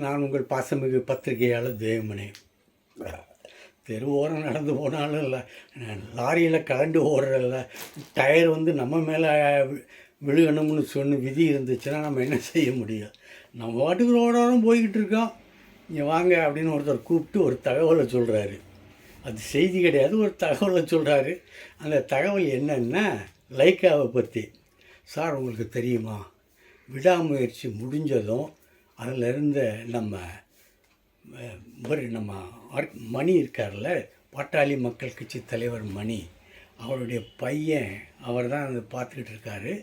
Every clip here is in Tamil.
நான் உங்கள் பாசமிகு பத்திரிகையாளர் தேவமணி தெரு ஓரம் நடந்து போனாலும் இல்லை. லாரியில் கலண்டு ஓடுறதில்ல. டயர் வந்து நம்ம மேலே விழுகணும்னு சொன்ன விதி இருந்துச்சுன்னா நம்ம என்ன செய்ய முடியும்? நம்ம பாட்டுக்கு ரோடோரம் போய்கிட்டு இருக்கோம். இங்கே வாங்க அப்படின்னு ஒருத்தர் கூப்பிட்டு ஒரு தகவலை சொல்கிறாரு அது செய்தி கிடையாது. ஒரு தகவலை சொல்கிறாரு அந்த தகவல் என்னென்னா லைக்காவை பற்றி சார் உங்களுக்கு தெரியுமா? விடாமுயற்சி முடிஞ்சதும் அதில் இருந்த நம்ம இவர் நம்ம மணி இருக்கார்ல பாட்டாளி மக்கள் கட்சி தலைவர் மணி அவருடைய பையன் அவர் தான் அதை பார்த்துக்கிட்டு இருக்காரு.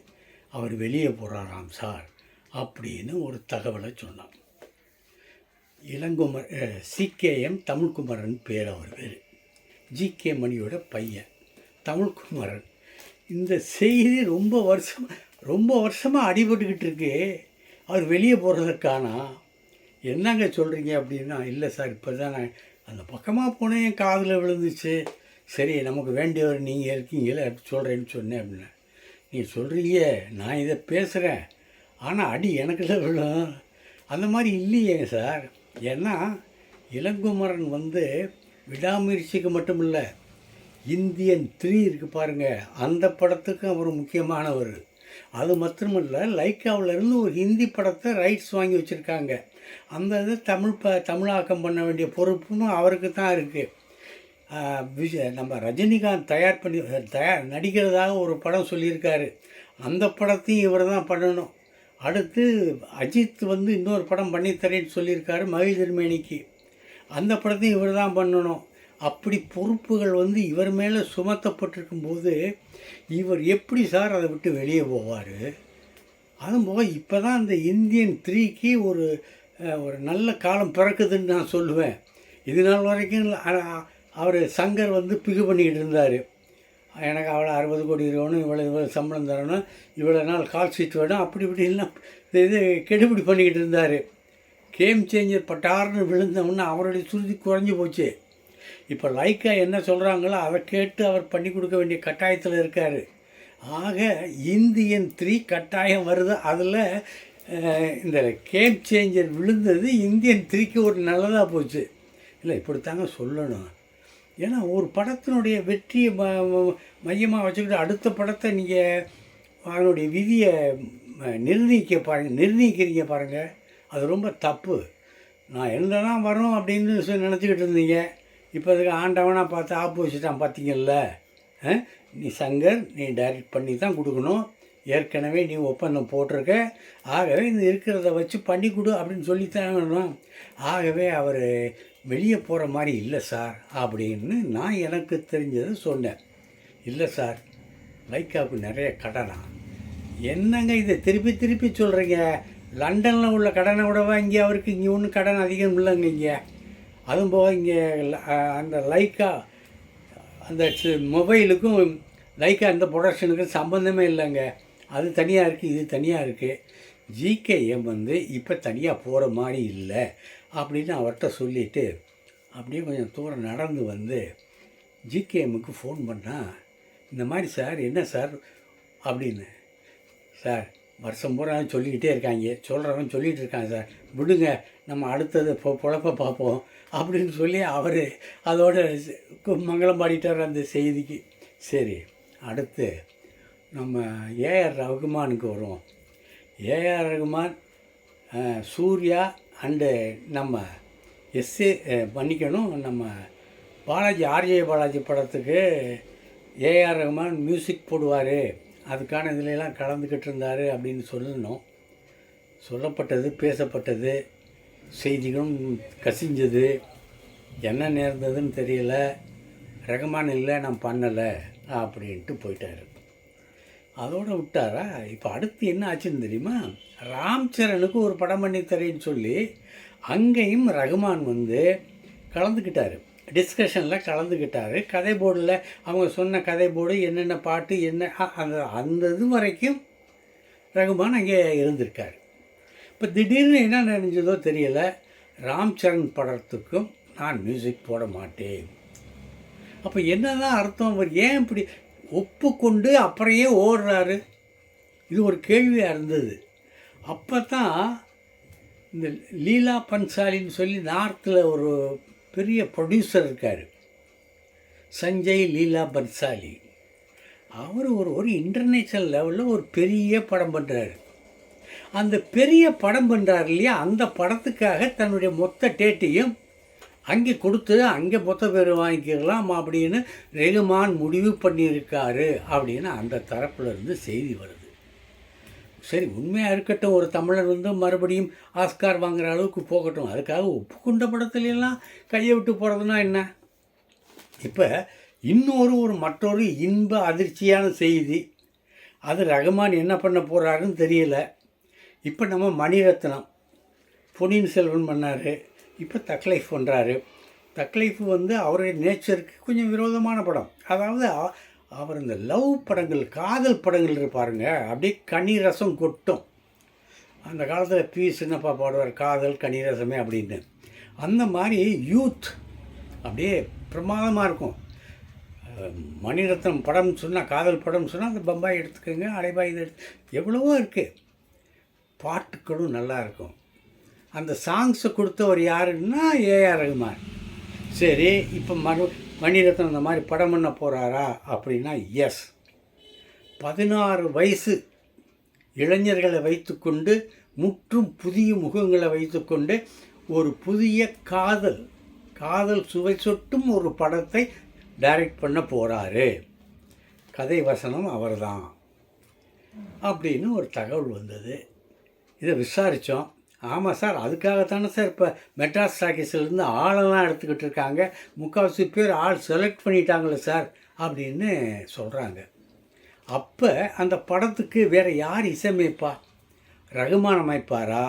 அவர் வெளியே போகிறாராம் சார் அப்படின்னு ஒரு தகவலை சொன்னான். இளங்குமர் சிகேஎம் தமிழ்குமரன் பேர் அவர் பேர். ஜிகே மணியோட பையன். தமிழ்குமரன் இந்த செய்தி ரொம்ப வருஷம் ரொம்ப வருஷமாக அடிபட்டுக்கிட்டு இருக்கு. அவர் வெளியே போகிறதுக்கானா என்னங்க சொல்கிறீங்க அப்படின்னா இல்லை சார் இப்போ தான் நான் அந்த பக்கமாக போனேன் என் காதில் விழுந்துச்சு. சரி நமக்கு வேண்டியவர் நீங்கள் இருக்கீங்களே அப்படி சொல்கிறேன்னு சொன்னேன் அப்படின்னா நீங்கள் சொல்கிறீங்க நான் இதை பேசுகிறேன் ஆனால் அடி எனக்கு தான் விழும். அந்த மாதிரி இல்லையே சார். ஏன்னா இளங்குமரன் வந்து விடாமுயற்சிக்கு மட்டும் இல்லை இந்தியன் த்ரீ இருக்குது பாருங்க அந்த படத்துக்கும் அவர் முக்கியமானவர். அது மட்டுமல்ல லைக்காவிலேருந்து ஒரு ஹிந்தி படத்தை ரைட்ஸ் வாங்கி வச்சுருக்காங்க. அந்த இது தமிழ் ப தமிழாக்கம் பண்ண வேண்டிய பொறுப்பும் அவருக்கு தான் இருக்குது விஜய் நம்ம ரஜினிகாந்த் தயார் பண்ணி தயார் நடிக்கிறதாக ஒரு படம் சொல்லியிருக்காரு. அந்த படத்தையும் இவர் தான் பண்ணணும். அடுத்து அஜித் வந்து இன்னொரு படம் பண்ணித்தரேன்னு சொல்லியிருக்காரு மகிழ் திருமேனிக்கு அந்த படத்தையும் இவர் தான் பண்ணணும். அப்படி பொறுப்புகள் வந்து இவர் மேலே சுமத்தப்பட்டிருக்கும் போது இவர் எப்படி சார் அதை விட்டு வெளியே போவார்? அதுவும் போக இப்போ தான் இந்த இந்தியன் த்ரீக்கு ஒரு ஒரு நல்ல காலம் பிறக்குதுன்னு நான் சொல்லுவேன். இது நாள் வரைக்கும் அவர் சங்கர் வந்து பிகு பண்ணிக்கிட்டு இருந்தார். எனக்கு அவ்வளோ அறுபது கோடி இருக்கணும் இவ்வளோ இவ்வளோ சம்பளம் தரணும் இவ்வளோ நாள் கால் சீட் வேணும் அப்படி இப்படி எல்லாம் இது கெடுபிடி பண்ணிக்கிட்டு இருந்தார். கேம் சேஞ்சர் பட்டார்னு விழுந்தவுடனே அவருடைய சுருதி குறைஞ்சி போச்சு. இப்போ லைக்கா என்ன சொல்கிறாங்களோ அதை கேட்டு அவர் பண்ணி கொடுக்க வேண்டிய கட்டாயத்தில் இருக்கார். ஆக இந்தியன் த்ரீ கட்டாயம் வருது. அதில் இந்த கேம் சேஞ்சர் விழுந்தது இந்தியன் த்ரீக்கு ஒரு நல்லதாக போச்சு. இல்லை இப்படித்தாங்க சொல்லணும். ஏன்னா ஒரு படத்தினுடைய வெற்றியை ம மையமாக வச்சுக்கிட்டு அடுத்த படத்தை நீங்கள் அதனுடைய விதியை நிர்ணயிக்க பாருங்கள் நிர்ணயிக்கிறீங்க பாருங்கள் அது ரொம்ப தப்பு. நான் என்னன்னா வரும் அப்படின்னு நினச்சிக்கிட்டு இருந்தீங்க. இப்போ இதுக்கு ஆண்டவனாக பார்த்து ஆப்போசிட்டான் பார்த்தீங்கல்ல நீ சங்கர் நீ டைரக்ட் பண்ணி தான் கொடுக்கணும். ஏற்கனவே நீ ஒப்பந்தம் போட்டிருக்க. ஆகவே இந்த இருக்கிறத வச்சு பண்ணி கொடு அப்படின்னு சொல்லித்தான் ஆகவே அவர் வெளியே போகிற மாதிரி இல்லை சார் அப்படின்னு நான் எனக்கு தெரிஞ்சதை சொன்னேன். இல்லை சார் லைக்காவுக்கு நிறைய கடனா? என்னங்க இதை திருப்பி திருப்பி சொல்கிறீங்க லண்டனில் உள்ள கடனை விடவா இங்கே அவருக்கு? இங்கே ஒன்றும் கடன் அதிகம் இல்லைங்க இங்கே. அதுவும் போக இங்கே அந்த லைக்கா அந்த மொபைலுக்கும் லைக்கா அந்த ப்ரொடக்ஷனுக்கும் சம்மந்தமே இல்லைங்க. அது தனியாக இருக்குது இது தனியாக இருக்குது ஜிகேஎம் வந்து இப்போ தனியாக போகிற மாதிரி இல்லை அப்படின்னு அவர்கிட்ட சொல்லிவிட்டு அப்படியே கொஞ்சம் தூரம் நடந்து வந்து ஜிகேஎம்முக்கு ஃபோன் பண்ணால் இந்த மாதிரி சார் என்ன சார் அப்படின்னு. சார் வருஷம் பூரா சொல்லிக்கிட்டே இருக்காங்க சொல்கிறவன் சொல்லிகிட்டு இருக்கான் சார் விடுங்க நம்ம அடுத்தது பொ பொழப்ப பார்ப்போம் அப்படின்னு சொல்லி அவர் அதோட மங்களம் பாடிட்டார் அந்த செய்திக்கு. சரி அடுத்து நம்ம ஏஆர் ரகுமானுக்கு வருவோம். ஏஆர் ரகுமான் சூர்யா அண்டு நம்ம எஸ்ஏ பண்ணிக்கணும் நம்ம பாலாஜி ஆர்ஜே பாலாஜி படத்துக்கு ஏஆர் ரகுமான் மியூசிக் போடுவார். அதுக்கான இதுலலாம் கலந்துக்கிட்டு இருந்தார் அப்படின்னு சொல்லணும். சொல்லப்பட்டது பேசப்பட்டது. செய்திகளும் கசிஞ்சது. என்ன நேர்ந்ததுன்னு தெரியல. ரகுமான் இல்லை நான் பண்ணலை அப்படின்ட்டு போயிட்டாரு. அதோடு விட்டாரா? இப்போ அடுத்து என்ன ஆச்சுன்னு தெரியுமா? ராம் சரணுக்கு ஒரு படம் பண்ணி தரேன்னு சொல்லி அங்கேயும் ரகுமான் வந்து கலந்துக்கிட்டார். டிஸ்கஷனில் கலந்துக்கிட்டார். கதை போர்டில் அவங்க சொன்ன கதை போர்டு என்னென்ன பாட்டு என்ன அந்த அந்த இது வரைக்கும் ரகுமான் அங்கே இருந்திருக்கார். இப்போ திடீர்னு என்ன நினைஞ்சதோ தெரியல. ராம் சரண் படத்துக்கும் நான் மியூசிக் போட மாட்டேன். அப்போ என்னதான் அர்த்தம் அவர் ஏன் இப்படி ஒப்புக்கொண்டு அப்புறம் ஓடுறாரு? இது ஒரு கேள்வியாக இருந்தது. அப்போ தான் இந்த லீலா பன்சாலின்னு சொல்லி நார்த்தில் ஒரு பெரிய ப்ரொடியூசர் இருக்கார். சஞ்சய் லீலா பன்சாலி. அவர் ஒரு ஒரு இன்டர்நேஷ்னல் லெவலில் ஒரு பெரிய படம் பண்ணுறாரு அந்த பெரிய படம் பண்ணுறார் இல்லையா? அந்த படத்துக்காக தன்னுடைய மொத்த டேட்டையும் அங்கே கொடுத்து அங்கே மொத்த பேர் வாங்கிக்கலாம் அப்படின்னு ரெகுமான் முடிவு பண்ணியிருக்காரு அப்படின்னு அந்த தரப்புலேருந்து செய்தி வருது. சரி உண்மையாக இருக்கட்டும் ஒரு தமிழர் வந்து மறுபடியும் ஆஸ்கார் வாங்குகிற அளவுக்கு போகட்டும். அதுக்காக ஒப்புக்கொண்ட படத்துலலாம் கையை விட்டு போகிறதுனா என்ன? இப்போ இன்னொரு ஒரு மற்றொரு இன்ப அதிர்ச்சியான செய்தி. அது ரகுமான் என்ன பண்ண போகிறாருன்னு தெரியல. இப்போ நம்ம மணிரத்னம். பொன்னியின் செல்வன் பண்ணார். இப்போ தக்லைஃப் பண்ணுறாரு தக்லைஃப் வந்து அவருடைய நேச்சருக்கு கொஞ்சம் விரோதமான படம். அதாவது அவர் இந்த லவ் படங்கள் காதல் படங்கள் இருப்பாருங்க அப்படியே கனி ரசம் கொட்டும். அந்த காலத்தில் பி சின்னப்பா பாடுவார் காதல் கனிரசமே அப்படின்னு. அந்த மாதிரி யூத் அப்படியே பிரமாதமாக இருக்கும். மணிரத்னம் படம் சொன்னால் காதல் படம் சொன்னால் அந்த பம்பாய் எடுத்துக்கோங்க அலைபாய் எடுத்து எவ்வளவோ இருக்குது பாட்டுக்களும் நல்லா இருக்கும் அந்த சாங்ஸை கொடுத்தவர் யாருன்னா ஏஆர் ரகுமான். சரி இப்போ மறு மணிரத்னம் இந்த மாதிரி படம் பண்ண போகிறாரா அப்படின்னா எஸ். பதினாறு வயசு இளைஞர்களை வைத்துக்கொண்டு முற்றும் புதிய முகங்களை வைத்துக்கொண்டு ஒரு புதிய காதல் காதல் சுவை சொட்டும் ஒரு படத்தை டைரக்ட் பண்ண போகிறாரு கதை வசனம் அவர்தான். அப்படின்னு ஒரு தகவல் வந்தது. இதை விசாரித்தோம். ஆமாம் சார் அதுக்காகத்தானே சார் இப்போ மெட்ராஸ் டாக்கீஸ்லேருந்து ஆளெல்லாம் எடுத்துக்கிட்டு இருக்காங்க. முக்கால்வாசி பேர் ஆள் செலக்ட் பண்ணிட்டாங்களே சார் அப்படின்னு சொல்கிறாங்க அப்போ அந்த படத்துக்கு வேறு யார் இசையமைப்பா? ரகுமான் அமைப்பாரா?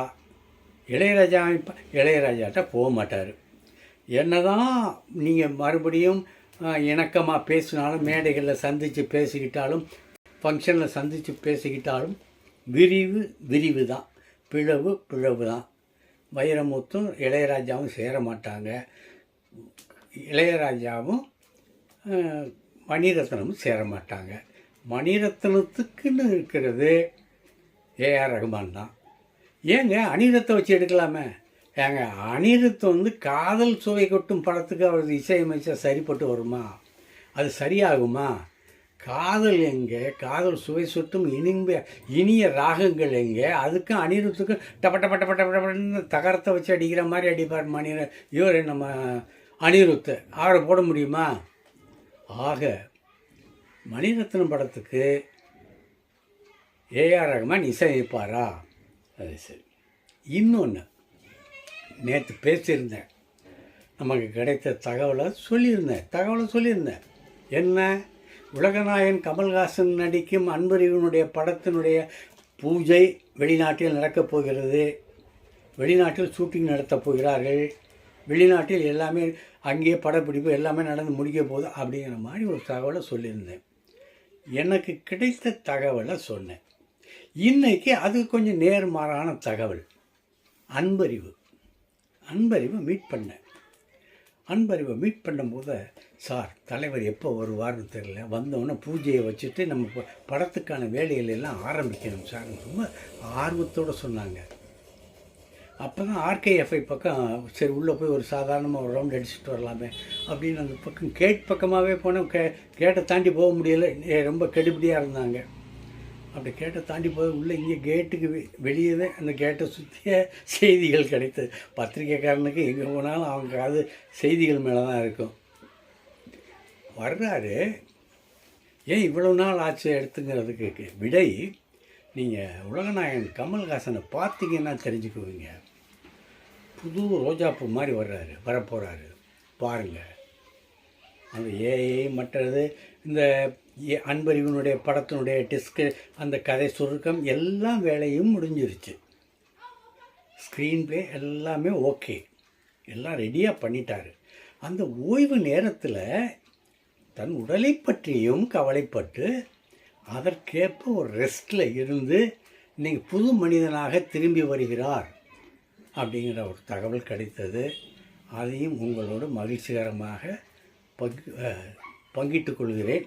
இளையராஜா அமைப்பா? இளையராஜாட்ட போக மாட்டார். என்னதான் நீங்கள் மறுபடியும் இணக்கமாக பேசினாலும் மேடைகளில் சந்தித்து பேசிக்கிட்டாலும் ஃபங்க்ஷனில் சந்தித்து பேசிக்கிட்டாலும் விரிவு விரிவு தான் பிளவு பிளவு தான் வைரமுத்தும் இளையராஜாவும் சேர மாட்டாங்க இளையராஜாவும் மணிரத்னமும் சேர மாட்டாங்க மணிரத்னத்துக்குன்னு இருக்கிறது ஏஆர் ரகுமான் தான். ஏங்க அனிரத்தை வச்சு எடுக்கலாமே? ஏங்க அனிருத் வந்து காதல் சுவை கொட்டும் படத்துக்கு அவரது இசையமைச்சா சரிப்பட்டு வருமா? அது சரியாகுமா? காதல் எங்கே? காதல் சுவை சுட்டும் இனிம்ப இனிய ராகங்கள் எங்கே? அதுக்கும் அனிருத்துக்கும் டப்ப டப்ப டப்ப தகரத்தை வச்சு அடிக்கிற மாதிரி அடிப்பார் மணிர இவர் நம்ம அனிருத்து. அவரை போட முடியுமா? ஆக மணிரத்னம் படத்துக்கு ஏஆர் ரகுமான் இசையமைப்பாரா? அது சரி. இன்னொன்று நேற்று பேசியிருந்தேன். நமக்கு கிடைத்த தகவலை சொல்லியிருந்தேன். தகவலை சொல்லியிருந்தேன். என்ன? உலகநாயகன் கமல்ஹாசன் நடிக்கும் அன்பறிவனுடைய படத்தினுடைய பூஜை வெளிநாட்டில் நடக்கப் போகிறது. வெளிநாட்டில் ஷூட்டிங் நடத்தப் போகிறார்கள். வெளிநாட்டில் எல்லாமே அங்கேயே படப்பிடிப்பு எல்லாமே நடந்து முடிக்க போகுது அப்படிங்கிற மாதிரி ஒரு தகவலை சொல்லியிருந்தேன். எனக்கு கிடைத்த தகவலை சொன்னேன். இன்றைக்கி அது கொஞ்சம் நேர்மாறான தகவல். அன்பறிவு அன்பறிவை மீட் பண்ணேன். அன்பறிவை மீட் பண்ணும்போது சார் தலைவர் எப்போ வருவார்னு தெரியல. வந்தோடனே பூஜையை வச்சுட்டு நம்ம ப- படத்துக்கான வேலைகள் எல்லாம் ஆரம்பிக்கணும் சார். ரொம்ப ஆர்வத்தோடு சொன்னாங்க. அப்போ தான் ஆர்கேஎஃப்ஐ பக்கம் சரி உள்ளே போய் ஒரு சாதாரணமாக ஒரு ரவுண்ட் அடிச்சுட்டு வரலாமே. அப்படின்னு அந்த பக்கம் கேட் பக்கமாகவே போனோம். கே கேட்டை தாண்டி போக முடியலை. ரொம்ப கெடுபடியாக இருந்தாங்க. அப்படி கேட்டை தாண்டி போய் உள்ளே இங்கே கேட்டுக்கு வெளியே தான் அந்த கேட்டை சுற்றிய செய்திகள் கிடைத்தது. பத்திரிக்கைக்காரனுக்கு எங்கே போனாலும் அவங்க அது செய்திகள் மேலே தான் இருக்கும். வர்றாரு. ஏன் இவ்வளோ நாள் ஆச்சு எடுத்துங்கிறதுக்கு விடை நீங்கள் உலகநாயகன் கமல்ஹாசனை பார்த்தீங்கன்னா தெரிஞ்சுக்குவீங்க. புது ரோஜாப்பூ மாதிரி வர்றாரு வரப்போகிறாரு பாருங்கள் அந்த ஏஐ மற்றது இந்த அன்பறிவனுடைய படத்தினுடைய டிஸ்கு அந்த கதை சுருக்கம் எல்லா வேலையும் முடிஞ்சிருச்சு. ஸ்க்ரீன் ப்ளே எல்லாமே ஓகே எல்லாம் ரெடியாக பண்ணிட்டாரு. அந்த ஓய்வு நேரத்தில் தன் உடலை பற்றியும் கவலைப்பட்டு அதற்கேற்ப ஒரு ரெஸ்ட்டில் இருந்து இன்றைக்கி புது மனிதனாக திரும்பி வருகிறார் அப்படிங்கிற ஒரு தகவல் கிடைத்தது. அதையும் உங்களோடு மகிழ்ச்சிகரமாக பங்கு பங்கிட்டு கொள்கிறேன்.